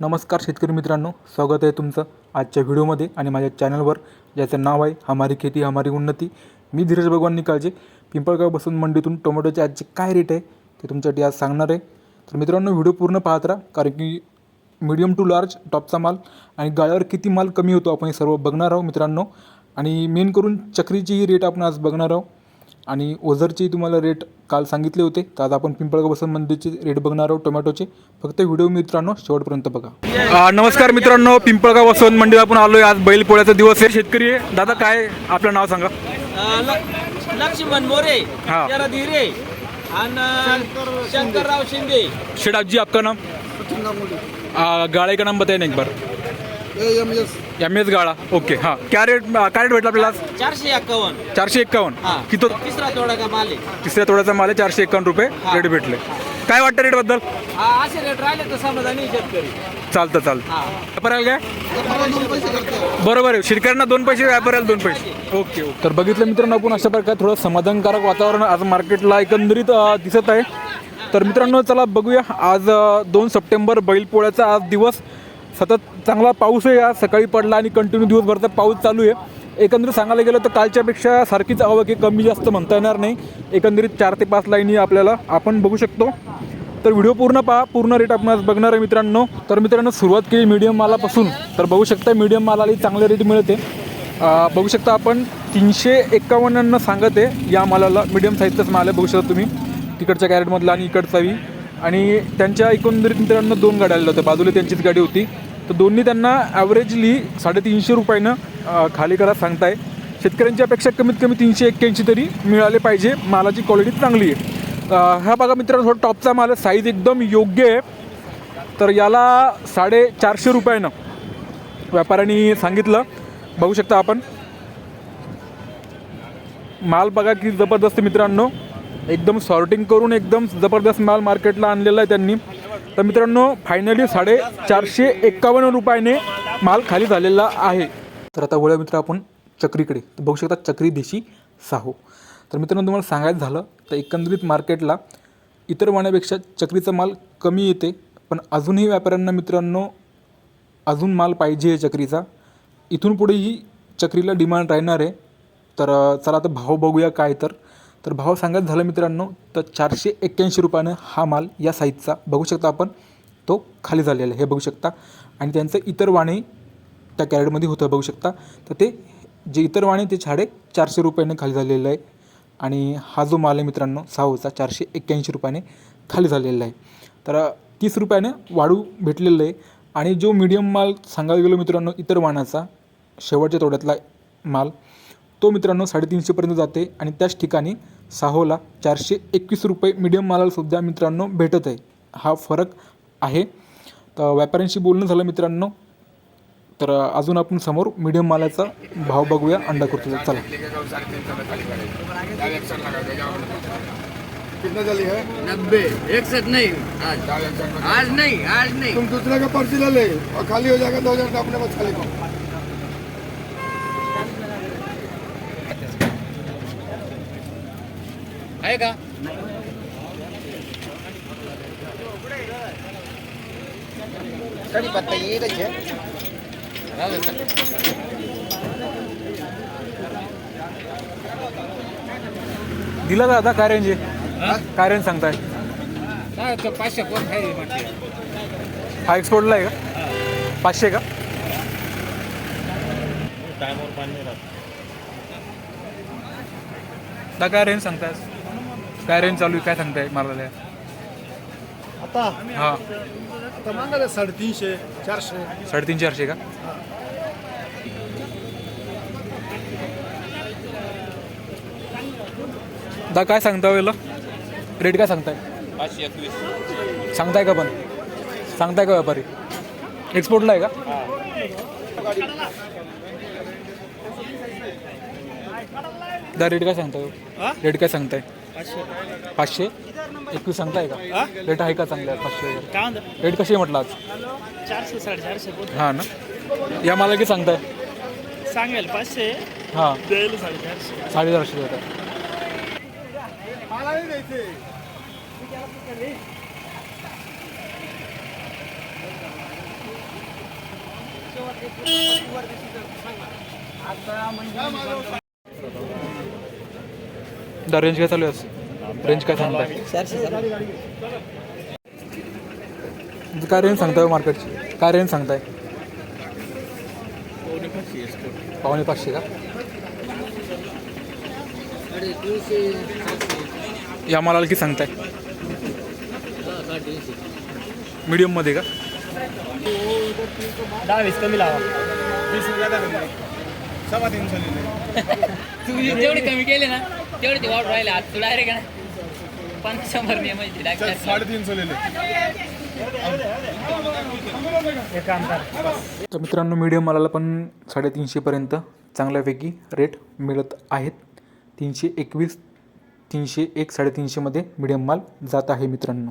नमस्कार शेतकरी मित्रांनो स्वागत आहे तुमचं आजच्या व्हिडिओमध्ये आणि माझ्या चॅनलवर. ज्याचं नाव आहे हमारी खेती हमारी उन्नती. मी धीरज भगवान निकाळजे. पिंपळगाव बसून मंडीतून टोमॅटोचे आजचे काय रेट आहे ते तुमच्यासाठी आज सांगणार आहे. तर मित्रांनो व्हिडिओ पूर्ण पाहत राहा कारण की मीडियम टू लार्ज टॉपचा माल आणि गाळ्यावर किती माल कमी होतो आपण हे सर्व बघणार आहोत मित्रांनो. आणि मेन करून चक्रीचीही रेट आपण आज बघणार आहोत. आणि ओझरचे तुम्हाला रेट काल सांगितले होते. तर आज आपण पिंपळगाव बसन मंदिरचे रेट बघणार आहोत टोमॅटोचे. फक्त व्हिडिओ मित्रांनो शेवटपर्यंत बघा. नमस्कार मित्रांनो पिंपळगाव बसवंत मंदिर आपण आलोय. आज बैलपोळ्याचा दिवस आहे. शेतकरी आहे. दादा काय आपलं नाव सांगा? लक्ष्मण मोरे हा. धीरे आणि शंकरराव शिंदे. शेडाजी आपका नाम? गाळे का नाम बताइए ना एक बार? एम एस गाळा. ओके हां. क्या रेट काय रेट भेटला आपल्याला आज? चारशे एक्कावन्न चारशे एक्कावन्न हा. किती तिसरा तोडा का माल आहे? तिसऱ्या तोड्याचा माल आहे चारशे एक्कावन्न रुपये हा. रेट भेटले. काय वाटतं रेटबद्दल हा असे रेट राहिले तर समाधानी शेतकरी. चालतं चालतं. हा. व्यापाऱ्याला काय? बरोबर आहे. शेतकऱ्यांना दोन पैसे व्यापाऱ्याला दोन पैसे. Okay okay. तर बघितलं मित्रांनो आपण अशा प्रकारे थोडं समाधानकारक वातावरण आज मार्केटला एकंदरीत अ, दिसत आहे. तर मित्रांनो चला बघूया. आज अ, दोन सप्टेंबर बैलपोळ्याचा आज दिवस. सतत चांगला पाऊस आहे आज. सकाळी पडला आणि कंटिन्यू दिवसभरचा पाऊस चालू आहे. एकंदरीत सांगायला गेलं तर कालच्यापेक्षा सारखीच आवक आहे कमी जास्त म्हणता येणार नाही. एकंदरीत चार ते पाच लाईनी आपल्याला आपण बघू शकतो. तर व्हिडिओ पूर्ण पहा पूर्ण रेट आपण बघणार आहे मित्रांनो. तर मित्रांनो सुरुवात केली मीडियम मालापासून. तर बघू शकता मीडियम मालालाही चांगले रेट मिळते. बघू शकता आपण तीनशे एक्कावन्नानं सांगत आहे या मालाला मीडियम साईजचाच माल आहे. बघू शकता तुम्ही. तिकडच्या कॅरेटमधला आणि इकडचाही. आणि त्यांच्या एकंदरीत मित्रांनो दोन गाड्या आलेल्या होत्या. बाजूला त्यांचीच गाडी होती. तर दोन्ही त्यांना ॲव्हरेजली साडेतीनशे रुपयानं खाली करा सांगताय. शेतकऱ्यांची अपेक्षा कमीत कमी तीनशे एक्क्याऐंशी तरी मिळाले पाहिजे. मालाची क्वालिटी चांगली आहे. ह्या हा बघा मित्रांनो थोडा टॉपचा माल साईज एकदम योग्य आहे. तर याला साडेचारशे रुपयानं व्यापाऱ्यांनी सांगितलं. बघू शकता आपण. माल बघा की जबरदस्त मित्रांनो. एकदम सॉर्टिंग करून एकदम जबरदस्त माल मार्केटला आणलेला आहे त्यांनी. तर मित्रांनो फायनली साडे चारशे एक्कावन्न रुपयाने माल खाली झालेला आहे. तर आता वळ्या मित्र आपण चक्रीकडे. तर बघू शकता चक्री देशी साहो. तर मित्रांनो तुम्हाला सांगायचं झालं तर एकंदरीत मार्केटला इतर वाण्यापेक्षा चक्रीचा माल कमी येते पण अजूनही व्यापाऱ्यांना मित्रांनो अजून माल पाहिजे आहे चक्रीचा. इथून पुढेही चक्रीला डिमांड राहणार आहे. तर चला आता भाव बघूया काय तर. तर भाव सांगायचं झालं मित्रांनो तर चारशे एक्क्याऐंशी रुपयानं हा माल या साईजचा बघू शकता आपण. तो खाली झालेला आहे हे बघू शकता. आणि त्यांचं इतर वाणे त्या कॅरेटमध्ये होतं बघू शकता. तर ते जे इतर वाणे ते छाडे चारशे रुपयाने खाली झालेलं आहे. आणि हा जो माल आहे मित्रांनो सहाचा चारशे एक्क्याऐंशी रुपयाने खाली झालेला आहे. तर तीस रुपयाने वाढू भेटलेलं आहे. आणि जो मीडियम माल सांगायला गेलो मित्रांनो इतर वाणाचा शेवटच्या तोड्यातला माल तो मित्रांनो साडेतीनशेपर्यंत जाते आणि त्याच ठिकाणी साहोला चारशे एकवीस रुपये मीडियम मालाला सुद्धा मित्रांनो भेटत आहे. हा फरक आहे. तर व्यापाऱ्यांशी बोलणं झालं मित्रांनो तर अजून आपण समोर मीडियम मालाचा भाव बघूया. अंडा करतो. चला. कितना है? नब्बे. एकसठ नहीं. आज आज नहीं आज नहीं. तुम दूसरे का पर्ची ले ले. और खाली हो जाएगा दो हजार का अपने पास खाली आहे का? पत्ता ये दिला दादा काय रेंज आहे काय रेंज सांगताय. काय पाचशे कोण खाली म्हणते हा एक्सपोर्टला आहे का? पाचशे का? दा काय रेंज सांगताय. काय रेंज चालू आहे काय सांगताय मला आता? हां. आता मागा साडेतीनशे चारशे. साडेतीन चारशे का? दा काय सांगता वेळेला? रेट काय सांगताय? पाचशे एकवीस. सांगताय का पण? सांगताय का व्यापारी? एक्सपोर्टला आहे का? दा रेट काय सांगताय? रेट काय सांगताय? पाचशे. एकवीस सांगताय का? रेट आहे का चांगला पाचशे वगैरे. काय म्हणतो? रेट कशी आहे म्हटलं आज? चारशे साडेचारशे बोल हां ना. या मला की सांगताय? सांगेल पाचशे? हां. द्यायला साडेचारशे. साडेचारशे देतात. दा रेंज काय चालू आहे रेंज काय सांगताय? काय रेंज सांगताय हो मार्केटची? काय रेंज सांगताय? पावणे पाचशे का? या मालाला किती सांगताय? मीडियममध्ये का? दहा वीस कमी लावा सव्वा तीनशे लिहिले तुम्ही जेवढे कमी केले ना तेवढे ते वाढ राहिले. आज तू डायरेक्ट ना पन्नास शंभर नाही डायरेक्ट साडेतीनशे लिहिले तर मित्रांनो मीडियम मालाला पण साडेतीनशेपर्यंत चांगल्यापैकी रेट मिळत आहेत. तीनशे एकवीस तीनशे एक साडेतीनशेमध्ये मीडियम माल जात आहे मित्रांनो.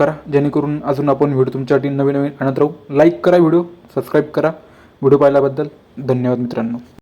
करा जेणेकरून अजून आपण व्हिडिओ तुमच्यासाठी नवीन नवीन आणत राहू. लाईक करा व्हिडिओ सबस्क्राईब करा. व्हिडिओ पाहिल्याबद्दल धन्यवाद मित्रांनो.